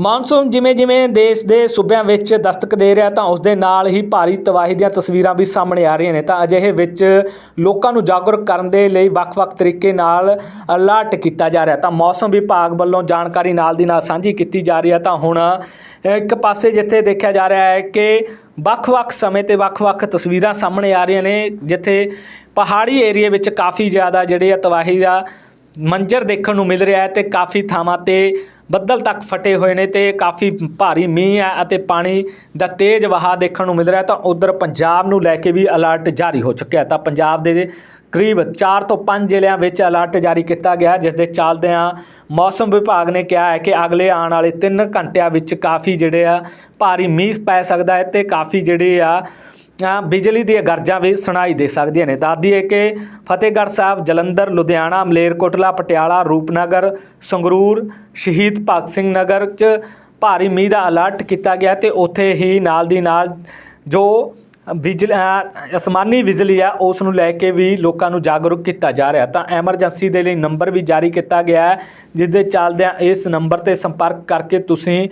Monsoon ਜਿਵੇਂ ਜਿਵੇਂ ਦੇਸ਼ ਦੇ ਸੂਬਿਆਂ ਵਿੱਚ ਦਸਤਕ ਦੇ ਰਿਹਾ ਤਾਂ ਉਸ ਦੇ ਨਾਲ ਹੀ ਭਾਰੀ ਤਬਾਹੀ ਦੀਆਂ ਤਸਵੀਰਾਂ ਵੀ ਸਾਹਮਣੇ ਆ ਰਹੀਆਂ ਨੇ। ਤਾਂ ਅਜਿਹੇ ਵਿੱਚ ਲੋਕਾਂ ਨੂੰ ਜਾਗਰੂਕ ਕਰਨ ਦੇ ਲਈ ਵੱਖ-ਵੱਖ ਤਰੀਕੇ ਨਾਲ ਅਲਰਟ ਕੀਤਾ ਜਾ ਰਿਹਾ। ਤਾਂ ਮੌਸਮ ਵਿਭਾਗ ਵੱਲੋਂ ਜਾਣਕਾਰੀ ਨਾਲ ਦੀ ਨਾਲ ਸਾਂਝੀ ਕੀਤੀ ਜਾ ਰਹੀ ਹੈ। ਤਾਂ ਹੁਣ ਇੱਕ ਪਾਸੇ ਜਿੱਥੇ ਦੇਖਿਆ ਜਾ ਰਿਹਾ ਹੈ ਕਿ ਵੱਖ-ਵੱਖ ਸਮੇਂ ਤੇ ਵੱਖ-ਵੱਖ ਤਸਵੀਰਾਂ ਸਾਹਮਣੇ ਆ ਰਹੀਆਂ ਨੇ, ਜਿੱਥੇ ਪਹਾੜੀ ਏਰੀਏ ਵਿੱਚ ਕਾਫੀ ਜ਼ਿਆਦਾ ਜਿਹੜੇ ਆ ਤਬਾਹੀ ਦਾ ਮੰਜ਼ਰ ਦੇਖਣ ਨੂੰ ਮਿਲ ਰਿਹਾ ਹੈ ਤੇ ਕਾਫੀ ਥਾਵਾਂ ਤੇ ਬੱਦਲ ਤੱਕ ਫਟੇ ਹੋਏ ਨੇ ਤੇ ਕਾਫੀ ਭਾਰੀ ਮੀਂਹ ਹੈ ਅਤੇ ਪਾਣੀ ਦਾ ਤੇਜ਼ ਵਹਾਅ ਦੇਖਣ ਨੂੰ ਮਿਲ ਰਿਹਾ ਤਾਂ ਉਧਰ ਪੰਜਾਬ ਨੂੰ ਲੈ ਕੇ ਵੀ ਅਲਰਟ ਜਾਰੀ ਹੋ ਚੁੱਕਿਆ ਤਾਂ ਪੰਜਾਬ ਦੇ ਕਰੀਬ 4 ਤੋਂ 5 ਜ਼ਿਲ੍ਹਿਆਂ ਵਿੱਚ ਅਲਰਟ ਜਾਰੀ ਕੀਤਾ ਗਿਆ ਜਿਸ ਦੇ ਚੱਲਦਿਆਂ ਮੌਸਮ ਵਿਭਾਗ ਨੇ ਕਿਹਾ ਹੈ ਕਿ ਅਗਲੇ ਆਉਣ ਵਾਲੇ 3 ਘੰਟਿਆਂ ਵਿੱਚ ਕਾਫੀ ਜਿਹੜੇ ਆ ਭਾਰੀ ਮੀਂਹ ਪੈ ਸਕਦਾ ਹੈ ਤੇ ਕਾਫੀ ਜਿਹੜੇ ਆ ਬਿਜਲੀ ਦੀਆਂ ਗਰਜਾਂ ਵੀ ਸੁਣਾਈ ਦੇ ਸਕਦੀਆਂ ਨੇ। ਦੱਸਦੀ ਹੈ ਕਿ ਫਤਿਹਗੜ੍ਹ ਸਾਹਿਬ, ਜਲੰਧਰ, ਲੁਧਿਆਣਾ ਮਲੇਰਕੋਟਲਾ ਪਟਿਆਲਾ, ਰੂਪਨਗਰ, ਸੰਗਰੂਰ, ਸ਼ਹੀਦ ਭਗਤ ਸਿੰਘ ਨਗਰ 'ਚ ਭਾਰੀ ਮੀਂਹ ਦਾ ਅਲਰਟ ਕੀਤਾ ਗਿਆ ਤੇ ਉੱਥੇ ਹੀ ਨਾਲ ਦੀ ਨਾਲ ਜੋ ਬਿਜਲ ਅਸਮਾਨੀ ਬਿਜਲੀ ਆ ਉਸ ਨੂੰ ਲੈ ਕੇ ਵੀ ਲੋਕਾਂ ਨੂੰ ਜਾਗਰੂਕ ਕੀਤਾ ਜਾ ਰਿਹਾ। ਤਾਂ ਐਮਰਜੈਂਸੀ ਦੇ ਲਈ ਨੰਬਰ ਵੀ ਜਾਰੀ ਕੀਤਾ ਗਿਆ ਹੈ ਜਿਸ ਦੇ ਚੱਲਦਿਆਂ ਇਸ ਨੰਬਰ ਤੇ ਸੰਪਰਕ ਕਰਕੇ ਤੁਸੀਂ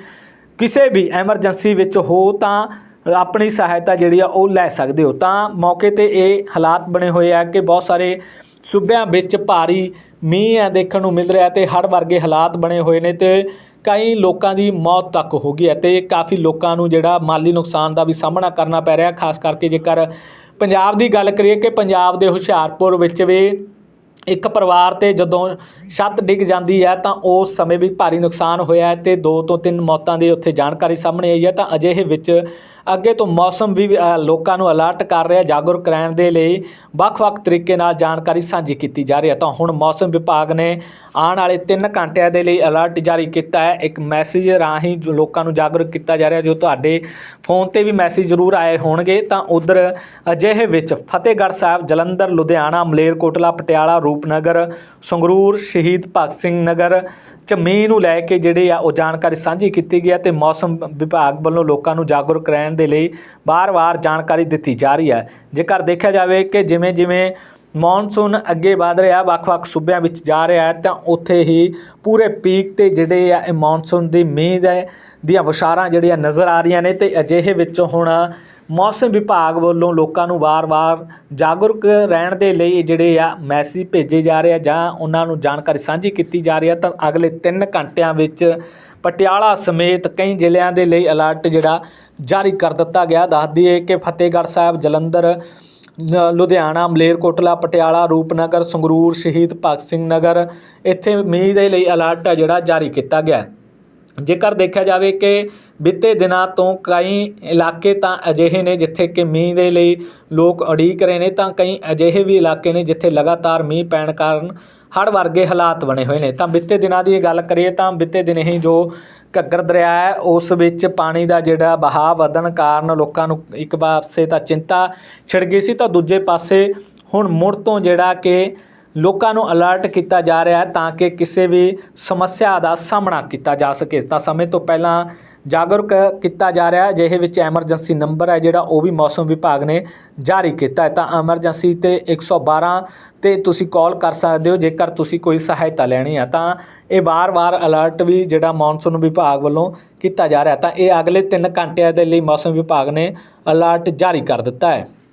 ਕਿਸੇ ਵੀ ਐਮਰਜੈਂਸੀ ਵਿੱਚ ਹੋ ਤਾਂ ਆਪਣੀ ਸਹਾਇਤਾ ਜਿਹੜੀ ਆ ਉਹ ਲੈ ਸਕਦੇ ਹੋ। ਤਾਂ ਮੌਕੇ ਤੇ ਇਹ ਹਾਲਾਤ ਬਣੇ ਹੋਏ ਆ ਕਿ ਬਹੁਤ ਸਾਰੇ ਸੂਬਿਆਂ ਵਿੱਚ ਭਾਰੀ ਮੀਂਹ ਆ ਦੇਖਣ ਨੂੰ ਮਿਲ ਰਿਹਾ ਤੇ ਹੜ੍ਹ ਵਰਗੇ ਹਾਲਾਤ ਬਣੇ ਹੋਏ ਨੇ ਤੇ ਕਈ ਲੋਕਾਂ ਦੀ ਮੌਤ ਤੱਕ ਹੋ ਗਈ ਹੈ ਤੇ ਕਾਫੀ ਲੋਕਾਂ ਨੂੰ ਜਿਹੜਾ ਮਾਲੀ ਨੁਕਸਾਨ ਦਾ ਵੀ ਸਾਹਮਣਾ ਕਰਨਾ ਪੈ ਰਿਹਾ, ਖਾਸ ਕਰਕੇ ਜੇਕਰ ਪੰਜਾਬ ਦੀ ਗੱਲ ਕਰੀਏ ਕਿ ਪੰਜਾਬ ਦੇ ਹੁਸ਼ਿਆਰਪੁਰ ਵਿੱਚ ਵੀ ਇੱਕ ਪਰਿਵਾਰ ਤੇ ਜਦੋਂ ਛੱਤ ਡਿੱਗ ਜਾਂਦੀ ਹੈ ਤਾਂ ਉਸ ਸਮੇਂ ਵੀ ਭਾਰੀ ਨੁਕਸਾਨ ਹੋਇਆ ਹੈ ਤੇ ਦੋ ਤੋਂ ਤਿੰਨ ਮੌਤਾਂ ਦੀ ਉੱਥੇ ਜਾਣਕਾਰੀ ਸਾਹਮਣੇ ਆਈ ਹੈ। ਤਾਂ ਅਜਿਹੇ ਵਿੱਚ ਅੱਗੇ ਤੋਂ ਮੌਸਮ ਵੀ ਲੋਕਾਂ ਨੂੰ ਅਲਰਟ ਕਰ ਰਿਹਾ, ਜਾਗਰੂਕ ਕਰਨ ਦੇ ਲਈ ਵੱਖ-ਵੱਖ ਤਰੀਕੇ ਨਾਲ ਜਾਣਕਾਰੀ ਸਾਂਝੀ ਕੀਤੀ ਜਾ ਰਹੀ ਹੈ। ਤਾਂ ਹੁਣ ਮੌਸਮ ਵਿਭਾਗ ਨੇ ਆਉਣ ਵਾਲੇ 3 ਘੰਟਿਆਂ ਦੇ ਲਈ ਅਲਰਟ ਜਾਰੀ ਕੀਤਾ ਹੈ। ਇੱਕ ਮੈਸੇਜ ਰਾਹੀਂ ਜੋ ਲੋਕਾਂ ਨੂੰ ਜਾਗਰੂਕ ਕੀਤਾ ਜਾ ਰਿਹਾ, ਜੋ ਤੁਹਾਡੇ ਫੋਨ ਤੇ ਵੀ ਮੈਸੇਜ ਜ਼ਰੂਰ ਆਏ ਹੋਣਗੇ। ਤਾਂ ਉਧਰ ਅਜਿਹੇ ਵਿੱਚ ਫਤਿਹਗੜ੍ਹ ਸਾਹਿਬ, ਜਲੰਧਰ, ਲੁਧਿਆਣਾ, ਮਲੇਰਕੋਟਲਾ, ਪਟਿਆਲਾ, ਰੂਪਨਗਰ, ਸੰਗਰੂਰ, ਸ਼ਹੀਦ ਭਗਤ ਸਿੰਘ ਨਗਰ ਚ ਮੀਂਹ ਨੂੰ ਲੈ ਕੇ ਜਿਹੜੇ ਆ ਉਹ ਜਾਣਕਾਰੀ ਸਾਂਝੀ ਕੀਤੀ ਗਈ ਹੈ ਤੇ ਮੌਸਮ ਵਿਭਾਗ ਵੱਲੋਂ ਲੋਕਾਂ ਨੂੰ ਜਾਗਰੂਕ ਰਹਿਣ ਦੇ ਲਈ ਬਾਰ-ਬਾਰ ਜਾਣਕਾਰੀ ਦਿੱਤੀ ਜਾ ਰਹੀ ਹੈ। ਜੇਕਰ ਦੇਖਿਆ ਜਾਵੇ ਕਿ ਜਿਵੇਂ ਜਿਵੇਂ ਮੌਨਸੂਨ ਅੱਗੇ ਵਧ ਰਿਹਾ, ਵੱਖ-ਵੱਖ ਸੂਬਿਆਂ ਵਿੱਚ ਜਾ ਰਿਹਾ ਹੈ, ਤਾਂ ਉੱਥੇ ਹੀ ਪੂਰੇ ਪੀਕ ਤੇ ਜਿਹੜੇ ਆ, ਇਹ ਮੌਨਸੂਨ ਦੀ ਮੀਂਹ ਦੇ ਦੀਆਂ ਵਿਸ਼ਾਰਾਂ ਜਿਹੜੀਆਂ ਨਜ਼ਰ ਆ ਰਹੀਆਂ ਨੇ ਤੇ ਅਜਿਹੇ ਵਿੱਚ ਹੁਣ ਮੌਸਮ ਵਿਭਾਗ ਵੱਲੋਂ ਲੋਕਾਂ ਨੂੰ ਵਾਰ-ਵਾਰ ਜਾਗਰੂਕ ਰਹਿਣ ਦੇ ਲਈ ਜਿਹੜੇ ਆ, ਮੈਸੇਜ ਭੇਜੇ ਜਾ ਰਹੇ ਆ ਜਾਂ ਉਹਨਾਂ ਨੂੰ ਜਾਣਕਾਰੀ ਸਾਂਝੀ ਕੀਤੀ ਜਾ ਰਹੀ ਹੈ, ਤਾਂ ਅਗਲੇ 3 ਘੰਟਿਆਂ ਵਿੱਚ ਪਟਿਆਲਾ ਸਮੇਤ ਕਈ ਜ਼ਿਲ੍ਹਿਆਂ ਦੇ ਲਈ ਅਲਰਟ ਜਿਹੜਾ ਜਾਰੀ ਕਰ ਦਿੱਤਾ ਗਿਆ। ਦੱਸ ਦਈਏ ਕਿ ਫਤਿਹਗੜ੍ਹ ਸਾਹਿਬ, ਜਲੰਧਰ ਲੁਧਿਆਣਾ, ਮਲੇਰਕੋਟਲਾ, ਪਟਿਆਲਾ, ਰੂਪਨਗਰ, ਸੰਗਰੂਰ, ਸ਼ਹੀਦ ਭਗਤ ਸਿੰਘ ਨਗਰ, ਇੱਥੇ ਮੀਂਹ ਦੇ ਲਈ ਅਲਰਟ ਆ ਜਿਹੜਾ ਜਾਰੀ ਕੀਤਾ ਗਿਆ। ਜੇਕਰ ਦੇਖਿਆ ਜਾਵੇ ਕਿ ਬੀਤੇ ਦਿਨਾਂ ਤੋਂ ਕਈ ਇਲਾਕੇ ਤਾਂ ਅਜਿਹੇ ਨੇ ਜਿੱਥੇ ਕਿ ਮੀਂਹ ਦੇ ਲਈ ਲੋਕ ਉਡੀਕ ਰਹੇ ਨੇ, ਤਾਂ ਕਈ ਅਜਿਹੇ ਵੀ ਇਲਾਕੇ ਨੇ ਜਿੱਥੇ ਲਗਾਤਾਰ ਮੀਂਹ ਪੈਣ ਕਾਰਨ ਹੜ੍ਹ ਵਰਗੇ ਹਾਲਾਤ ਬਣੇ ਹੋਏ ਨੇ। ਤਾਂ ਬੀਤੇ ਦਿਨਾਂ ਦੀ ਗੱਲ ਕਰੀਏ ਤਾਂ ਬੀਤੇ ਦਿਨ ਹੀ ਜੋ ਘੱਗਰ ਦਰਿਆ ਹੈ, ਉਸ ਵਿੱਚ ਪਾਣੀ ਦਾ ਜਿਹੜਾ ਬਹਾਅ ਵਧਣ ਕਾਰਨ ਲੋਕਾਂ ਨੂੰ ਇੱਕ ਪਾਸੇ ਤਾਂ ਚਿੰਤਾ ਛਿੜ ਗਈ ਸੀ ਤਾਂ ਦੂਜੇ ਪਾਸੇ ਹੁਣ ਮੁੜ ਤੋਂ ਜਿਹੜਾ ਕਿ ਲੋਕਾਂ ਨੂੰ ਅਲਰਟ ਕੀਤਾ ਜਾ ਰਿਹਾ ਹੈ ਤਾਂ ਕਿ ਕਿਸੇ ਵੀ ਸਮੱਸਿਆ ਦਾ ਸਾਹਮਣਾ ਕੀਤਾ ਜਾ ਸਕੇ। ਤਾਂ ਸਮੇਂ ਤੋਂ ਪਹਿਲਾਂ ਜਾਗਰੂਕ ਕੀਤਾ ਜਾ ਰਿਹਾ ਹੈ। ਜਿਹੇ ਵਿੱਚ ਐਮਰਜੈਂਸੀ ਨੰਬਰ ਹੈ ਜਿਹੜਾ ਉਹ ਵੀ ਮੌਸਮ ਵਿਭਾਗ ਨੇ ਜਾਰੀ ਕੀਤਾ ਹੈ। ਤਾਂ ਐਮਰਜੈਂਸੀ ਤੇ 112 ਤੇ ਤੁਸੀਂ ਕਾਲ ਕਰ ਸਕਦੇ ਹੋ, ਜੇਕਰ ਤੁਸੀਂ ਕੋਈ ਸਹਾਇਤਾ ਲੈਣੀ ਹੈ ਤਾਂ ਇਹ ਵਾਰ-ਵਾਰ ਅਲਰਟ ਵੀ ਜਿਹੜਾ ਮੌਨਸੂਨ ਵਿਭਾਗ ਵੱਲੋਂ ਕੀਤਾ ਜਾ ਰਿਹਾ ਤਾਂ ਇਹ ਅਗਲੇ 3 ਘੰਟਿਆਂ ਦੇ ਲਈ ਮੌਸਮ ਵਿਭਾਗ ਨੇ ਅਲਰਟ ਜਾਰੀ ਕਰ ਦਿੱਤਾ ਹੈ।